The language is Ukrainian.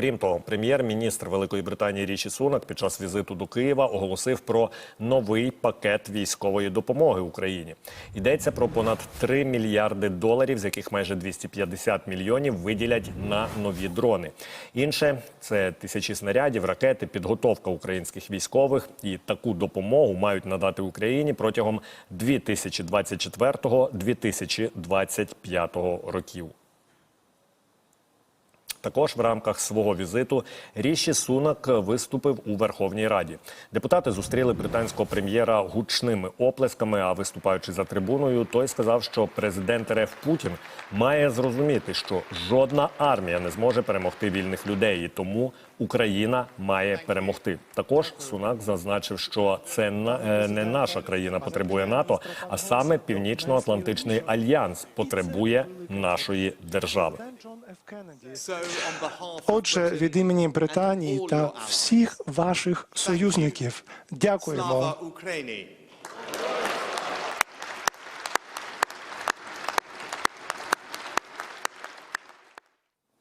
Крім того, прем'єр-міністр Великої Британії Річі Сунак під час візиту до Києва оголосив про новий пакет військової допомоги Україні. Йдеться про понад 3 мільярди доларів, з яких майже 250 мільйонів виділять на нові дрони. Інше це тисячі снарядів, ракети, підготовка українських військових. І таку допомогу мають надати Україні протягом 2024-2025 років. Також в рамках свого візиту Ріші Сунак виступив у Верховній Раді. Депутати зустріли британського прем'єра гучними оплесками. А виступаючи за трибуною, той сказав, що президент РФ Путін має зрозуміти, що жодна армія не зможе перемогти вільних людей, і тому Україна має перемогти. Також Сунак зазначив, що це е, не наша країна потребує НАТО, а саме Північно-Атлантичний альянс потребує нашої держави. Отже, від імені Британії та всіх ваших союзників дякуємо. Україні!